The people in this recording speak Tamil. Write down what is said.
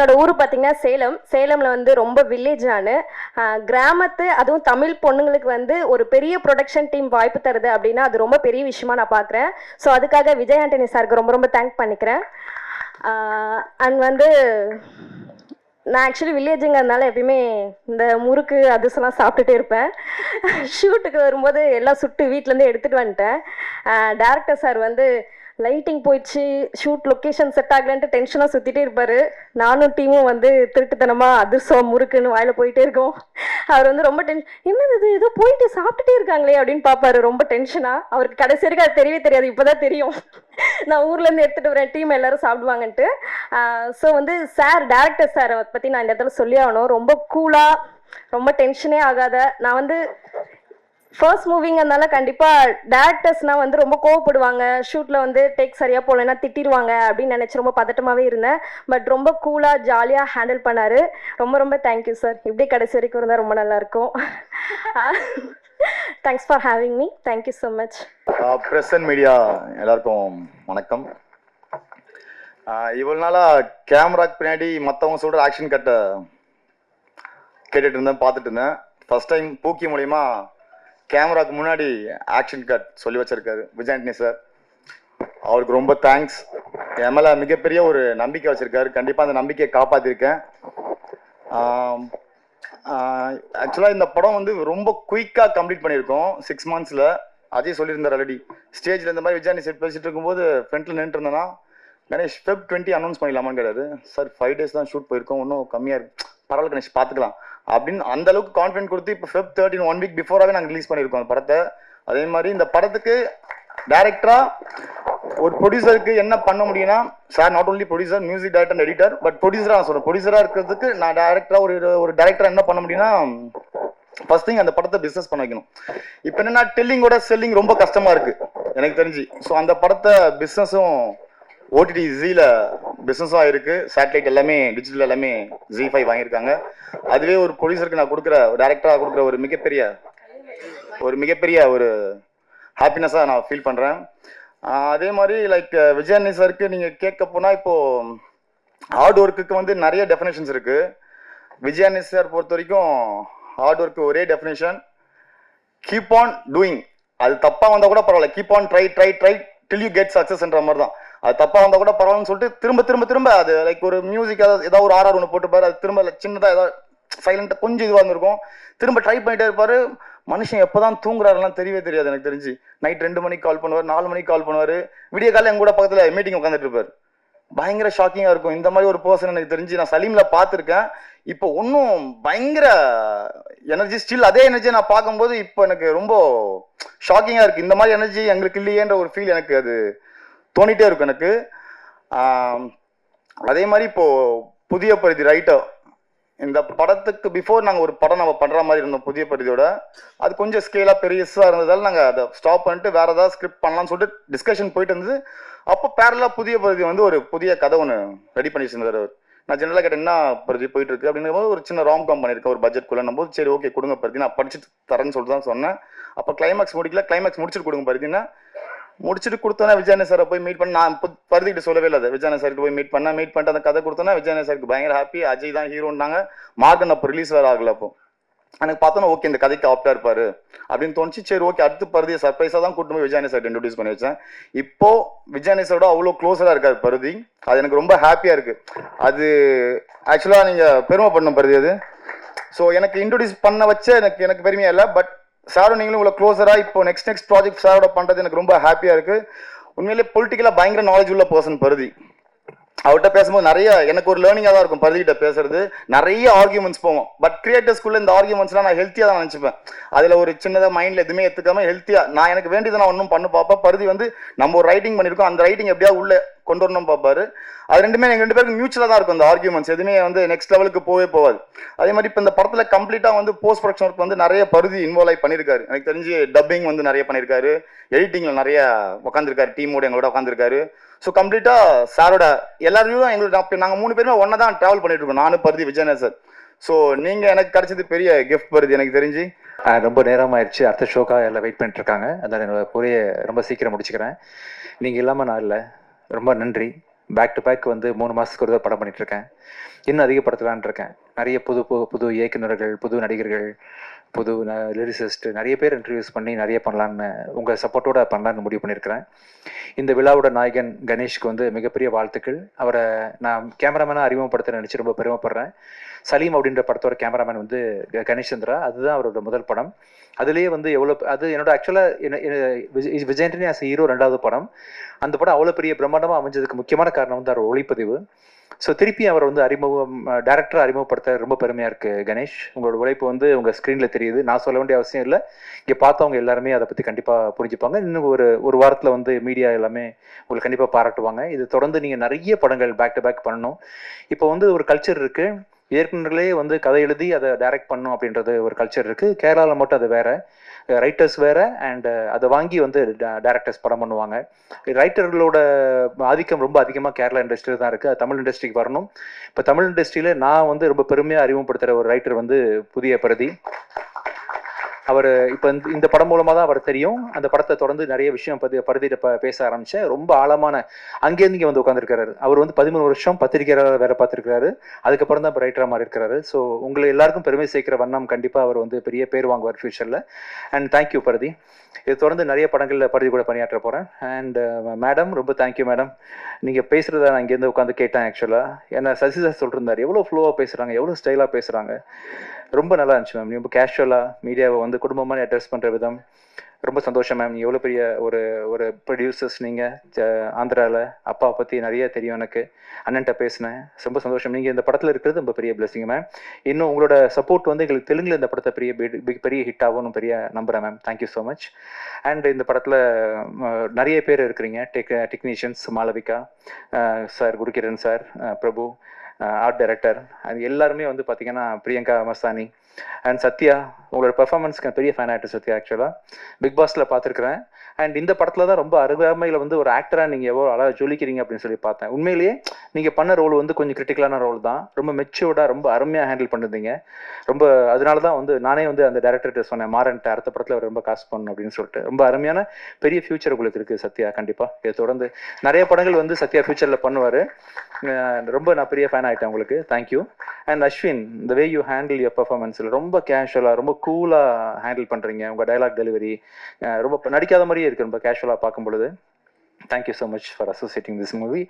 என்னோட ஊர் பார்த்தீங்கன்னா சேலம். சேலமில் வந்து ரொம்ப வில்லேஜ் நான் கிராமத்து அதுவும் தமிழ் பொண்ணுங்களுக்கு வந்து ஒரு பெரிய ப்ரொடக்ஷன் டீம் வாய்ப்பு தருது அப்படின்னா அது ரொம்ப பெரிய விஷயமா நான் பார்க்குறேன் ஸோ அதுக்காக விஜய் ஆண்டனி சாருக்கு ரொம்ப ரொம்ப தேங்க் பண்ணிக்கிறேன். அண்ட் வந்து நான் ஆக்சுவலி வில்லேஜுங்கிறதுனால எப்பயுமே இந்த முறுக்கு அதிசலாம் சாப்பிட்டுட்டே இருப்பேன். ஷூட்டுக்கு வரும்போது எல்லாம் சுட்டு வீட்டிலேருந்து எடுத்துகிட்டு வந்துட்டேன். டேரக்டர் சார் வந்து லைட்டிங் போயிடுச்சு ஷூட் லொக்கேஷன் செட் ஆகலன்ட்டு டென்ஷனாக சுற்றிட்டே இருப்பார். நானும் டீமும் வந்து திருட்டுத்தனமாக அதிர்சம் முறுக்குன்னு வாயில் போயிட்டே இருக்கோம். அவர் வந்து ரொம்ப டென் என்னது இது? ஏதோ போயிட்டு சாப்பிட்டுட்டே இருக்காங்களே அப்படின்னு பார்ப்பாரு ரொம்ப டென்ஷனாக அவருக்கு கடைசி வரைக்கும் அது தெரியவே தெரியாது. இப்போ தான் தெரியும். நான் ஊர்லேருந்து எடுத்துகிட்டு வரேன். டீம் எல்லாரும் சாப்பிடுவாங்கன்ட்டு. ஸோ வந்து சார் டேரக்டர் சாரை பற்றி நான் இந்த இடத்துல சொல்லி ஆகணும். ரொம்ப கூலாக ரொம்ப டென்ஷனே ஆகாத. நான் வந்து ஃபர்ஸ்ட் மூவிங்கிறதுனால கண்டிப்பாக டேரக்டர்ஸ்னா வந்து ரொம்ப கோவப்படுவாங்க. ஷூட்டில் வந்து டேக் சரியாக போகலன்னா திட்டிடுவாங்க அப்படின்னு நினச்சி ரொம்ப பதட்டமாகவே இருந்தேன். பட் ரொம்ப கூலாக ஜாலியாக ஹேண்டில் பண்ணார். ரொம்ப ரொம்ப தேங்க்யூ சார் இப்படி கடைசி வரைக்கும் இருந்தால் ரொம்ப நல்லாயிருக்கும் thanks for having me thank you so much press and media எல்லாருக்கும் வணக்கம். இவ்வளவு நாளா கேமராக்கு பின்னாடி மற்றவங்க சொல்ற ஆக்ஷன் கட்டை கேட்டுட்டு இருந்தேன் பார்த்துட்டு இருந்தேன் ஃபர்ஸ்ட் டைம் பூக்கி மூலயமா கேமராக்கு முன்னாடி ஆக்ஷன் கட் சொல்லி வச்சிருக்காரு விஜயாண்டனி சார் அவருக்கு ரொம்ப தேங்க்ஸ் என் மேலே மிகப்பெரிய ஒரு நம்பிக்கை வச்சுருக்காரு. கண்டிப்பாக அந்த நம்பிக்கையை காப்பாற்றிருக்கேன் ஆக்சுவலாக இந்த படம் வந்து ரொம்ப குயிக்காக கம்ப்ளீட் பண்ணியிருக்கோம். சிக்ஸ் மந்த்ஸில் அஜய் சொல்லியிருந்தார் ஆல்ரெடி ஸ்டேஜில் இந்த மாதிரி விஜயானி செட் பேசிட்டு இருக்கும்போது ஃப்ரண்ட்டில் நின்றுட்டு கணேஷ் ஃபெப் டுவெண்ட்டி அனௌன்ஸ் பண்ணிடலாமான்னு கேட்டார் சார் ஃபைவ் டேஸ் தான் ஷூட் போயிருக்கோம். இன்னும் கம்மியாக இருக்கு. பரவாயில்ல கணேஷ் பார்த்துக்கலாம். அப்படின்னு அந்த அளவுக்கு கான்ஃபிடென்ட் கொடுத்து இப்போ ஃபெப் தேர்ட்டின் ஒன் வீக் பிஃபோராகவே நாங்கள் ரிலீஸ் பண்ணியிருக்கோம் அந்த படத்தை. அதே மாதிரி இந்த படத்துக்கு டேரக்டரா ஒரு ப்ரொடியூசருக்கு என்ன பண்ண முடியும்னா sir not only producer music director and editor but ப்ரொடியூசரா நான் சொல்றேன். ப்ரொடியூசரா இருக்கிறதுக்கு நான் டேரக்டரா ஒரு ஒரு டேரக்டரா என்ன பண்ண முடியும்னா ஃபர்ஸ்ட் திங் அந்த படத்தை பிசினஸ் பண்ண வைக்கணும். இப்போ என்னன்னா டெல்லிங்கோட செல்லிங் ரொம்ப கஷ்டமா இருக்கு. எனக்கு தெரிஞ்சு. ஸோ அந்த படத்தை பிசினஸும் ஓடிடி ஜியில் பிஸ்னஸாக இருக்குது சேட்டலைட் எல்லாமே டிஜிட்டல் எல்லாமே ஜி ஃபைவ் வாங்கியிருக்காங்க. அதுவே ஒரு ப்ரொடியூசருக்கு நான் கொடுக்குற டேரக்டராக கொடுக்குற ஒரு மிகப்பெரிய ஒரு மிகப்பெரிய ஒரு ஹாப்பினஸாக நான் ஃபீல் பண்ணுறேன் அதே மாதிரி லைக் விஜயானி சாருக்கு நீங்கள் கேட்க போனால் இப்போது ஹார்ட் ஒர்க்குக்கு வந்து நிறைய டெஃபினேஷன்ஸ் இருக்குது விஜயானி சார் பொறுத்த வரைக்கும் ஹார்ட் ஒர்க்கு ஒரே டெஃபினேஷன் கீப் ஆன் டூயிங் அது தப்பாக வந்தால் கூட பரவாயில்ல. Keep on try try try till you get சக்ஸஸ்ன்ற மாதிரி தான். அது தப்பாக வந்தால் கூட பரவாயில்லன்னு சொல்லிட்டு திரும்ப திரும்ப திரும்ப அது லைக் ஒரு மியூசிக் ஏதாவது ஏதாவது ஒரு ஆர்ஆர் ஒன்று போட்டுப்பாரு அது திரும்ப சின்னதாக ஏதாவது சைலண்டாக கொஞ்சம் இதுவாக இருந்திருக்கும். திரும்ப ட்ரை பண்ணிட்டே இருப்பாரு. மனுஷன் எப்போதான் தூங்குறாருலாம் தெரியவே தெரியாது எனக்கு தெரிஞ்சு. நைட் ரெண்டு மணிக்கு கால் பண்ணுவார் நாலு மணிக்கு கால் பண்ணுவார். விடிய காலம் எங்க கூட பக்கத்தில் மீட்டிங் உட்காந்துட்டு இருப்பார். பயங்கர ஷாக்கிங்காக இருக்கும். இந்த மாதிரி ஒரு பர்சன் எனக்கு தெரிஞ்சு நான் சலீமில் பார்த்துருக்கேன். இப்போ ஒன்றும் பயங்கர எனர்ஜி ஸ்டில் அதே எனர்ஜியை நான் பார்க்கும்போது இப்போ எனக்கு ரொம்ப ஷாக்கிங்காக இருக்குது இந்த மாதிரி எனர்ஜி எங்களுக்கு இல்லையேன்ற ஒரு ஃபீல் எனக்கு அது தோணிட்டே இருக்கும் எனக்கு. அதே மாதிரி இப்போ புதிய பரிதி ரைட்டர் இந்த படத்துக்கு பிஃபோர் நாங்கள் ஒரு படம் நம்ம பண்ணுற மாதிரி இருந்தோம் புதிய பரிதியோட. அது கொஞ்சம் ஸ்கேலாக பெருசாக இருந்ததால் நாங்கள் அதை ஸ்டாப் பண்ணிட்டு வேற ஏதாவது ஸ்கிரிப்ட் பண்ணலாம்னு சொல்லிட்டு டிஸ்கஷன் போயிட்டு இருந்தது. அப்போ பேரலாக புதிய பரிதி வந்து ஒரு புதிய கதை ஒன்று ரெடி பண்ணி வச்சிருந்தாரு அவர். நான் ஜென்ரலாக கேட்டேன் என்ன பரிதி போயிட்டு இருக்கு? அப்படிங்கும் போது ஒரு சின்ன ராங் காம் பண்ணியிருக்கேன் ஒரு பட்ஜெட் குள்ளே. போது சரி ஓகே கொடுங்க பரிதி. நான் படிச்சுட்டு தரேன்னு சொல்லிட்டு தான் சொன்னேன். அப்போ கிளைமேக்ஸ் முடிக்கல. கிளைமேக்ஸ் முடிச்சுட்டு கொடுங்க பரிதின்னா முடிச்சுட்டு கொடுத்தோன்னா விஜயன சாரை போய் மீட் பண்ண நான் இப்போ பருதிக்கிட்ட சொல்லவே இல்லை விஜயன சாருக்கு போய் மீட் பண்ண மீட் பண்ணிட்டு அந்த கதை கொடுத்தோன்னா விஜயன சாருக்கு பயங்கர ஹாப்பி அஜய் தான் ஹீரோன்னாங்க மார்க்கன் அப்போ ரிலீஸ் வேற ஆகல அப்போ. எனக்கு பார்த்தோன்னா ஓகே இந்த கதைக்கு ஆப்டா இருப்பாரு அப்படின்னு தோணுச்சு. சரி ஓகே அடுத்து பருதியை சர்ப்ரைஸாக தான் கூட்டு போய் விஜயன சார் இன்ட்ரடியூஸ் பண்ணி வச்சேன். இப்போ விஜயன சாரோட அவ்வளோ க்ளோஸராக இருக்காரு பருதி. அது எனக்கு ரொம்ப ஹாப்பியாக இருக்கு. அது ஆக்சுவலாக நீங்கள் பெருமைப்படணும் பருதி அது. ஸோ எனக்கு இன்ட்ரடியூஸ் பண்ண வச்ச எனக்கு எனக்கு பெருமையா இல்லை பட் சாரும் நீங்களும் இவ்வளோ க்ளோஸராக இப்போ நெக்ஸ்ட் நெக்ஸ்ட் ப்ராஜெக்ட் சாரோட பண்ணுறது எனக்கு ரொம்ப ஹாப்பியாக இருக்குது உண்மையிலே பொலிட்டிக்கலாக பயங்கர நாலேஜ் உள்ள பர்சன் பருதி. அவர்கிட்ட பேசும்போது நிறைய எனக்கு ஒரு லேர்னிங்காக தான் இருக்கும் பருதிகிட்ட பேசுறது. நிறைய ஆர்கியூமெண்ட்ஸ் போவோம். பட் கிரியேட்டர்ஸ்குள்ள இந்த ஆர்கியூமெண்ட்ஸ்லாம் நான் ஹெல்த்தியாக தான் நினச்சிப்பேன். அதில் ஒரு சின்னதாக மைண்டில் எதுவுமே எடுத்துக்காம ஹெல்த்தியாக நான் எனக்கு வேண்டியதை நான் ஒன்றும் பண்ணு பார்ப்பேன் பருதி வந்து நம்ம ஒரு ரைட்டிங் பண்ணியிருக்கோம். அந்த ரைட்டிங் எப்படியா உள்ள கொண்டு வரணும் பார்ப்பாரு. அது ரெண்டுமே எங்க ரெண்டு பேருக்கு மியூச்சுவலாக தான் இருக்கும் அந்த ஆர்குமெண்ட்ஸ் எதுவுமே வந்து நெக்ஸ்ட் லெவலுக்கு போவே போகாது அதே மாதிரி இப்போ இந்த படத்தில் கம்ப்ளீட்டாக வந்து போஸ்ட் ப்ரொடக்ஷன் ஒர்க் வந்து நிறைய பருதி இன்வால்வ் ஆகி பண்ணியிருக்காரு எனக்கு தெரிஞ்சு டப்பிங் வந்து நிறைய பண்ணியிருக்காரு எடிட்டிங்கில் நிறைய உட்காந்துருக்காரு டீமோட எங்களோட உட்காந்துருக்காரு ஸோ கம்ப்ளீட்டாக சாரோட எல்லாரையும் எங்களுக்கு நாங்கள் மூணு பேருமே ஒன்றா தான் ட்ராவல் பண்ணிட்டு இருக்கோம். நானும் பருதி விஜயநாத் சார் ஸோ நீங்கள் எனக்கு கிடைச்சது பெரிய கிஃப்ட் பருதி எனக்கு தெரிஞ்சு. ரொம்ப நேரம் ஆயிடுச்சு அடுத்த ஷோக்காக எல்லாம் வெயிட் பண்ணிட்டு இருக்காங்க. அதனால் என்னோட பொரிய ரொம்ப சீக்கிரம் முடிச்சுக்கிறேன். நீங்கள் இல்லாமல் நான் இல்லை. ரொம்ப நன்றி. பேக் டு பேக் வந்து மூணு மாதத்துக்கு ஒரு தடவை படம் பண்ணிட்டு இருக்கேன். இன்னும் அதிகப்படுத்தலான் இருக்கேன். நிறைய புது புது புது இயக்குநர்கள் புது நடிகர்கள் புது லிரிசிஸ்ட் நிறைய பேர் இன்ட்ரடியூஸ் பண்ணி நிறைய பண்ணலான்னு உங்கள் சப்போர்ட்டோட பண்ணலான்னு முடிவு பண்ணியிருக்கிறேன். இந்த விழாவோட நாயகன் கணேஷ்க்கு வந்து மிகப்பெரிய வாழ்த்துக்கள். அவரை நான் கேமராமேனாக அறிமுகப்படுத்த நினச்சி ரொம்ப பெருமைப்படுறேன். சலீம் அப்படின்ற படத்தோட கேமராமேன் வந்து கணேஷ் சந்திரா அதுதான் அவரோட முதல் படம். அதுலேயே வந்து எவ்வளோ அது என்னோட ஆக்சுவலாக என்ன விஜயண்டனி ஆஸ் ஹீரோ ரெண்டாவது படம். அந்த படம் அவ்வளோ பெரிய பிரம்மாண்டமாக அமைஞ்சதுக்கு முக்கியமான காரணம் வந்து அவர் ஒளிப்பதிவு. ஸோ திருப்பி அவர் வந்து அறிமுகம் டேரக்டர் அறிமுகப்படுத்த ரொம்ப பெருமையாக இருக்குது கணேஷ். உங்களோட உழைப்பு வந்து உங்கள் ஸ்க்ரீனில் தெரியுது. நான் சொல்ல வேண்டிய அவசியம் இல்லை. இங்கே பார்த்தவங்க எல்லாருமே அதை பற்றி கண்டிப்பாக புரிஞ்சுப்பாங்க. இன்னும் ஒரு ஒரு வாரத்தில் வந்து மீடியா எல்லாமே உங்களுக்கு கண்டிப்பாக பாராட்டுவாங்க. இது தொடர்ந்து நீங்கள் நிறைய படங்கள் பேக் டு பேக் பண்ணணும். இப்போ வந்து ஒரு கல்ச்சர் இருக்குது இயக்குனர்களே வந்து கதை எழுதி அதை டைரக்ட் பண்ணும் அப்படின்றது ஒரு கல்ச்சர் இருக்குது கேரளாவில் மட்டும் அது வேற. ரைட்டர்ஸ் வேற அண்ட் அதை வாங்கி வந்து டேரக்டர்ஸ் படம் பண்ணுவாங்க. ரைட்டர்களோட ஆதிக்கம் ரொம்ப அதிகமாக கேரளா இண்டஸ்ட்ரியில் தான் இருக்குது அது தமிழ் இண்டஸ்ட்ரிக்கு வரணும். இப்போ தமிழ் இண்டஸ்ட்ரியில் நான் வந்து ரொம்ப பெருமையாக அறிமுகப்படுத்துகிற ஒரு ரைட்டர் வந்து புதிய பிரதி அவர் இப்போ இந்த இந்த படம் மூலமாக தான் அவர் தெரியும். அந்த படத்தை தொடர்ந்து நிறைய விஷயம் பதி பருதியிட பேச ஆரம்பித்தேன் ரொம்ப ஆழமான அங்கேருந்து இங்கே வந்து உட்காந்துருக்காரு அவர் வந்து பதிமூணு வருஷம் பத்திரிகையாளர் வேலை பார்த்துருக்காரு அதுக்கப்புறம் தான் இப்போ ரைட்டராக மாறி இருக்கிறாரு ஸோ உங்களை எல்லாருக்கும் பெருமை சேர்க்கிற வண்ணம் கண்டிப்பாக அவர் வந்து பெரிய பேர் வாங்குவார் ஃபியூச்சரில் அண்ட் தேங்க்யூ பரதி. இது தொடர்ந்து நிறைய படங்களில் பரதி கூட பணியாற்ற போகிறேன் அண்ட் மேடம் ரொம்ப தேங்க்யூ மேடம் நீங்கள் பேசுகிறத நான் இங்கேருந்து உட்காந்து கேட்டேன் ஆக்சுவலாக ஏன்னா சசி சார் எவ்வளோ ஃப்ளோவாக பேசுகிறாங்க எவ்வளோ ஸ்டைலாக பேசுகிறாங்க ரொம்ப நல்லா இருந்துச்சு மேம் ரொம்ப கேஷுவலாக மீடியாவை வந்து குடும்பமாக அட்ரஸ் பண்ணுற விதம். ரொம்ப சந்தோஷம் மேம் நீ எவ்வளோ பெரிய ஒரு ஒரு ப்ரொடியூசர்ஸ் நீங்கள் ஆந்திராவில் அப்பா பற்றி நிறைய தெரியும் எனக்கு. அண்ணன்ட்ட பேசினேன். ரொம்ப சந்தோஷம். நீங்கள் இந்த படத்தில் இருக்கிறது ரொம்ப பெரிய பிளஸிங் மேம் இன்னும் உங்களோட சப்போர்ட் வந்து எங்களுக்கு தெலுங்கில் இந்த படத்தை பெரிய பெரிய ஹிட் ஆகும்னு பெரிய நம்புகிறேன் ma'am thank you so much and இந்த படத்தில் நிறைய பேர் இருக்கிறீங்க. Tech technicians Malavika sir Gurukiran sir Prabhu art director அது எல்லாருமே வந்து பார்த்தீங்கன்னா பிரியங்கா மஸ்தானி அண்ட் சத்யா உங்களோட பெர்ஃபார்மன்ஸ்க்கு பெரிய ஃபேன் ஆக்டர் சத்யா ஆக்சுவலாக பிக் பாஸில் பார்த்துருக்குறேன். அண்ட் இந்த படத்தில் தான் ரொம்ப அருகாமையில் வந்து ஒரு ஆக்டராக நீங்கள் எவ்வளோ அழகாக ஜொலிக்கிறீங்க அப்படின்னு சொல்லி பார்த்தேன். உண்மையிலேயே நீங்கள் பண்ண ரோல் வந்து கொஞ்சம் கிரிட்டிக்கலான ரோல் தான். ரொம்ப மெச்சூர்டாக ரொம்ப அருமையாக ஹேண்டில் பண்ணிருந்தீங்க. ரொம்ப அதனால தான் வந்து நானே வந்து அந்த டேரக்டர்கிட்ட சொன்னேன் மாறன்ட்டு அடுத்த படத்தில் அவர் ரொம்ப காசு பண்ணணும் அப்படின்னு சொல்லிட்டு. ரொம்ப அருமையான பெரிய ஃபியூச்சர் உங்களுக்கு இருக்குது சத்யா கண்டிப்பாக இதை தொடர்ந்து நிறைய படங்கள் வந்து சத்யா ஃபியூச்சரில் பண்ணுவார். ரொம்ப நான் பெரிய ஃபேன் ஆகிட்டேன் உங்களுக்கு. Thank you and Ashwin the way you handle your பர்ஃபார்மன்ஸில் ரொம்ப கேஷுவலாக ரொம்ப கூலாக ஹேண்டில் பண்ணுறீங்க உங்கள் டைலாக் டெலிவரி ரொம்ப நடிக்காத மாதிரியே இருக்குது ரொம்ப கேஷுவலாக பார்க்கும் பொழுது thank you so much for associating this movie